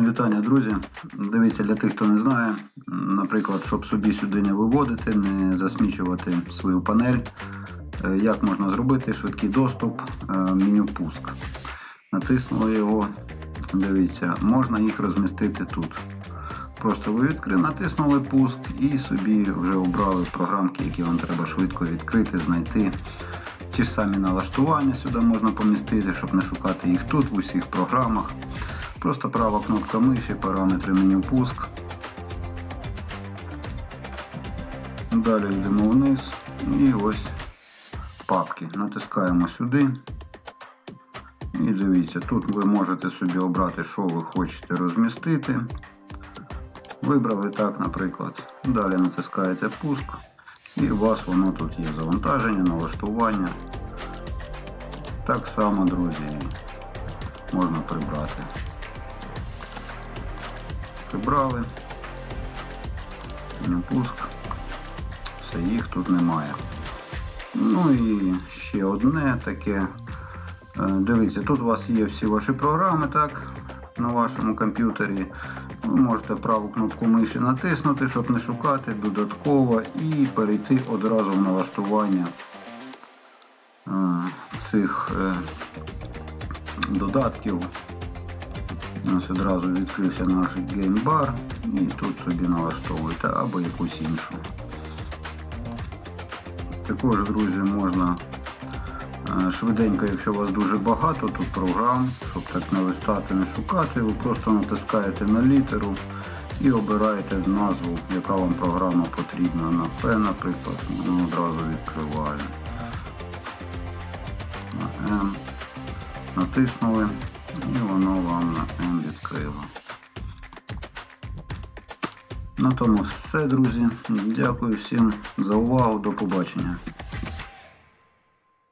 Всім вітання, друзі. Дивіться, для тих, хто не знає, наприклад, щоб собі сюди не виводити, не засмічувати свою панель, е, як можна зробити швидкий доступ, е, меню пуск. Натиснули його, дивіться, можна їх розмістити тут. Просто ви відкрили, натиснули пуск і собі вже обрали програмки, які вам треба швидко відкрити, знайти. Ті ж самі налаштування сюди можна помістити, щоб не шукати їх тут в усіх програмах. Просто права кнопка миші, параметри меню пуск. Далі йдемо вниз і ось папки. Натискаємо сюди. І дивіться, тут ви можете собі обрати, що ви хочете розмістити. Вибрали так, наприклад. Далі натискаєте пуск. І у вас воно тут є завантаження, налаштування. Так само, друзі, можна прибрати. Прибрали. Пуск. Все, їх тут немає. Ну і ще одне таке. Е, Дивіться, тут у вас є всі ваші програми, так, на вашому комп'ютері. Ви можете праву кнопку миші натиснути, щоб не шукати додатково і перейти одразу в налаштування е, цих е, додатків. Ось одразу відкрився наш геймбар і тут собі налаштовуєте або якусь іншу. Також, друзі, можна е, швиденько, якщо у вас дуже багато тут програм, щоб так не листати, не шукати, ви просто натискаєте на літеру і обираєте назву, яка вам програма потрібна. На П, наприклад, воно одразу відкриває. На М. Натиснули і воно вам на М відкрило. На тому все, друзі. Дякую всім за увагу. До побачення.